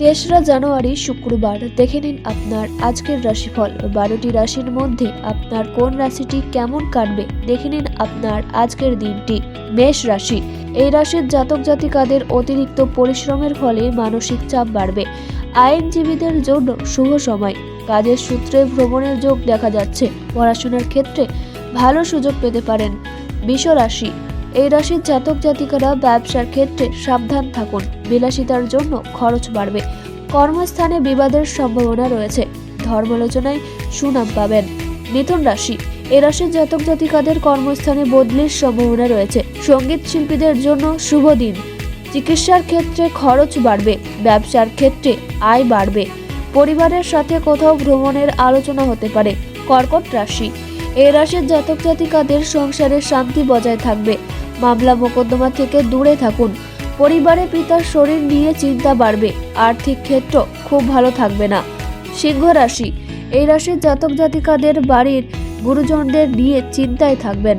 তেসরা জানুয়ারি, শুক্রবার। দেখে নিন আপনার আজকের রাশিফল। বারোটি রাশির মধ্যে আপনার কোন রাশিটি কেমন কাটবে? দেখে নিন আপনার আজকের দিনটি। মেষ রাশি। এই রাশির জাতক জাতিকাদের অতিরিক্ত পরিশ্রমের ফলে মানসিক চাপ বাড়বে। আইনজীবীদের জন্য শুভ সময়। কাজের সূত্রে ভ্রমণের যোগ দেখা যাচ্ছে। পড়াশোনার ক্ষেত্রে ভালো সুযোগ পেতে পারেন। বিষ রাশি। এই রাশির জাতক জাতিকারা ব্যবসার ক্ষেত্রে সাবধান থাকুন। বিলাসিতার জন্য খরচ বাড়বে। কর্মস্থানে বিবাদের সম্ভাবনা রয়েছে। ধর্মালোচনায় সুনাম পাবেন। মিথুন রাশি। এ রাশির জাতক জাতিকাদের কর্মস্থানে বদলির সম্ভাবনা রয়েছে। সংগীত শিল্পীদের জন্য শুভ দিন। চিকিৎসার ক্ষেত্রে খরচ বাড়বে। ব্যবসার ক্ষেত্রে আয় বাড়বে। পরিবারের সাথে কোথাও ভ্রমণের আলোচনা হতে পারে। কর্কট রাশি। এই রাশির জাতক জাতিকাদের সংসারে শান্তি বজায় থাকবে। মামলা মোকদ্দমা থেকে দূরে থাকুন। পরিবারে পিতার শরীর নিয়ে চিন্তা বাড়বে। আর্থিক ক্ষেত্র খুব ভালো থাকবে না। সিংহ রাশি। এই রাশির জাতক জাতিকাদের বাড়ির গুরুজনদের নিয়ে চিন্তায় থাকবেন।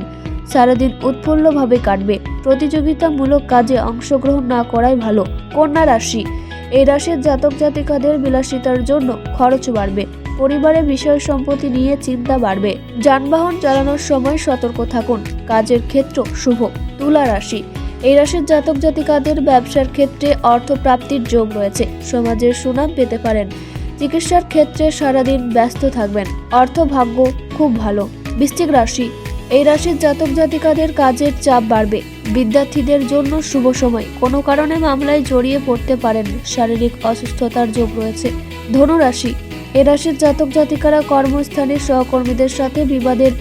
সারাদিন উৎফুল্লভাবে কাটবে। প্রতিযোগিতামূলক কাজে অংশগ্রহণ না করাই ভালো। কন্যা রাশি। এই রাশির জাতক জাতিকাদের বিলাসিতার জন্য খরচ বাড়বে। পরিবারে বিষয় সম্পত্তি নিয়ে চিন্তা বাড়বে। যানবাহন চালানোর সময় সতর্ক থাকুন। কাজের ক্ষেত্র শুভ। তুলা রাশি। এই রাশির জাতক জাতিকাদের ব্যবসার ক্ষেত্রে অর্থ প্রাপ্তির যোগ রয়েছে। সমাজের সুনাম পেতে পারেন। চিকিৎসার ক্ষেত্রে সারাদিন ব্যস্ত থাকবেন। অর্থ ভাগ্য খুব ভালো। বৃশ্চিক রাশি। এই রাশির জাতক জাতিকাদের কাজের চাপ বাড়বে। বিদ্যার্থীদের জন্য শুভ সময়। কোনো কারণে মামলায় জড়িয়ে পড়তে পারেন। শারীরিক অসুস্থতার যোগ রয়েছে। ধনু রাশি এ রাশির জাতক জাতিকারা কর্মস্থানে সহকর্মীদের সাথে বিবাদের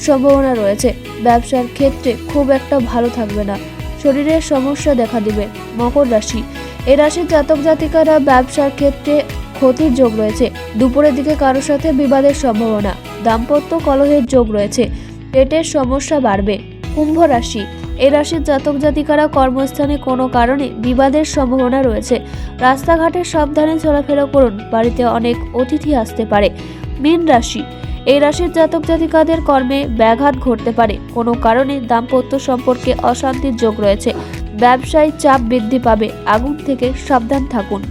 সম্ভাবনা রয়েছে। ব্যবসার ক্ষেত্রে খুব একটা ভালো থাকবে না। শরীরের সমস্যা দেখা দিবে। মকর রাশি। এ রাশির জাতক জাতিকারা ব্যবসার ক্ষেত্রে ক্ষতির যোগ রয়েছে। দুপুরের দিকে কারোর সাথে বিবাদের সম্ভাবনা। দাম্পত্য কলহের যোগ রয়েছে। পেটের সমস্যা বাড়বে। কুম্ভ রাশি। এ রাশির জাতক জাতিকারা কর্মস্থানে কোনো কারণে বিবাদের সম্ভাবনা রয়েছে। রাস্তাঘাটে সাবধানে চলাফেরা করুন। বাড়িতে অনেক অতিথি আসতে পারে। মীন রাশি। এই রাশির জাতক জাতিকাদের কর্মে ব্যাঘাত ঘটতে পারে। কোনো কারণে দাম্পত্য সম্পর্কে অশান্তির যোগ রয়েছে। ব্যবসায় চাপ বৃদ্ধি পাবে। আগুন থেকে সাবধান থাকুন।